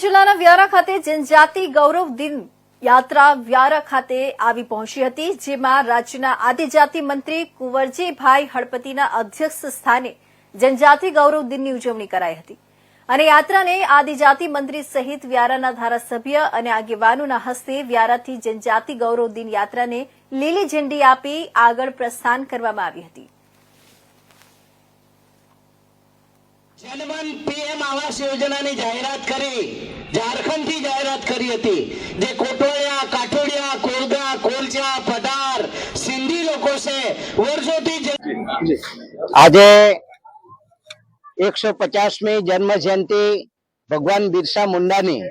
જિલ્લાના વ્યારા ખાતે જનજાતિ ગૌરવ દિન યાત્રા વ્યારા ખાતે આવી પહોંચી હતી, જેમાં રાજ્યના આદિજાતિ મંત્રી કુંવરજીભાઈ હળપતિના અધ્યક્ષ સ્થાને જનજાતિ ગૌરવ દિનની ઉજવણી કરાઈ હતી. અને યાત્રાને આદિજાતિ મંત્રી સહિત વ્યારાના ધારાસભ્ય અને આગેવાનોના હસ્તે વ્યારાથી જનજાતિ ગૌરવ દિન યાત્રાને લીલી ઝંડી આપી આગળ પ્રસ્થાન કરવામાં આવી હતી. જનમન પીએમ આવાસ યોજનાની જાહેરાત કરી, ઝારખંડથી જાહેરાત કરી હતી. જે કોટોળિયા, કાઠોડિયા કોલગા કોલચા પધાર, સિંધી લોકો છે, વર્ષોથી આજે એકસો પચાસમી જન્મ જયંતિ ભગવાન બિરસા મુંડાની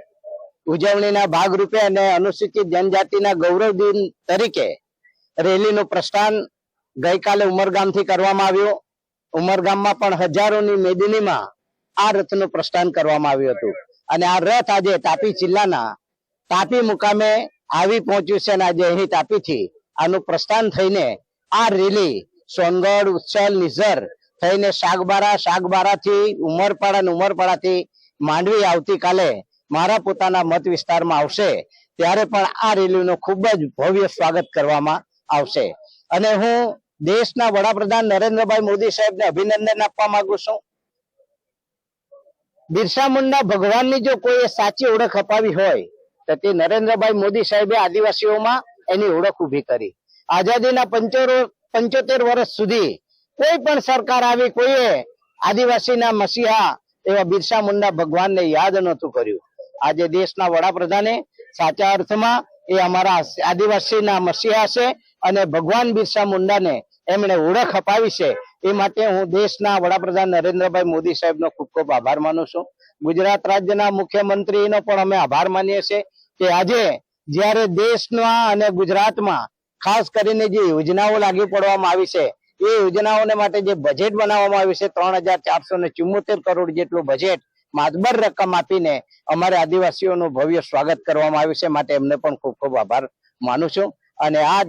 ઉજવણીના ભાગરૂપે અને અનુસૂચિત જનજાતિના ગૌરવ દિન તરીકે રેલીનું પ્રસ્થાન ગઈકાલે ઉમરગામથી કરવામાં આવ્યું. ઉમરગામમાં પણ હજારોની મેદનીમાં આ રથનું પ્રસ્થાન કરવામાં આવ્યું હતું. અને આ રથ આજે તાપી જિલ્લાના તાપી મુકામે આવી પહોંચ્યું છે અને આજે અહીં તાપીથી આનું પ્રસ્થાન થઈને આ રેલી સોનગઢ, ઉચ્છલ, નિઝર થઈને શાકબારા શાકબારાથી ઉમરપાડા અને ઉમરપાડાથી માંડવી આવતીકાલે મારા પોતાના મત વિસ્તારમાં આવશે. ત્યારે પણ આ રેલીનું ખૂબ જ ભવ્ય સ્વાગત કરવામાં આવશે. અને હું દેશના વડાપ્રધાન નરેન્દ્રભાઈ મોદી સાહેબને અભિનંદન આપવા માંગુ છું. બિરસા મુંડા ભગવાનની જો કોઈ સાચી ઓળખ અપાવી હોય, તો તે નરેન્દ્રભાઈ મોદી સાહેબે આદિવાસીઓમાં એની ઓળખ ઊભી કરી. આઝાદીના પંચોતેર વર્ષ સુધી કોઈ પણ સરકાર આવી, કોઈએ આદિવાસીના મસીહા એવા બિરસા મુંડા ભગવાનને યાદ નહોતું કર્યું. આજે દેશના વડાપ્રધાને સાચા અર્થમાં એ અમારા આદિવાસીના મસીહા છે અને ભગવાન બિરસા મુંડાને એમણે ઓળખ અપાવી છે. એ માટે હું દેશના વડાપ્રધાન નરેન્દ્રભાઈ મોદી સાહેબનો ખૂબ ખૂબ આભાર માનું છું. ગુજરાત રાજ્યના મુખ્યમંત્રીનો પણ અમે આભાર માનીએ છીએ કે આજે જ્યારે દેશમાં અને ગુજરાતમાં ખાસ કરીને જે યોજનાઓ લાગુ પડવામાં આવી છે, એ યોજનાઓને માટે જે બજેટ બનાવવામાં આવ્યું છે, ત્રણ હજાર ચારસો ને ચુમ્મોતેર કરોડ જેટલું બજેટ માતબર રકમ આપીને અમારે આદિવાસીઓનું ભવ્ય સ્વાગત કરવામાં આવ્યું છે. માટે એમને પણ ખૂબ ખૂબ આભાર માનું છું. અને આ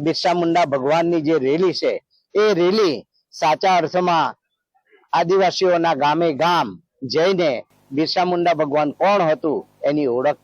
બિરસા મુંડા ભગવાનની જે રેલી છે, એ રેલી સાચા અર્થમાં આદિવાસીઓના ગામે ગામ જઈને બિરસા મુંડા ભગવાન કોણ હતું એની ઓળખ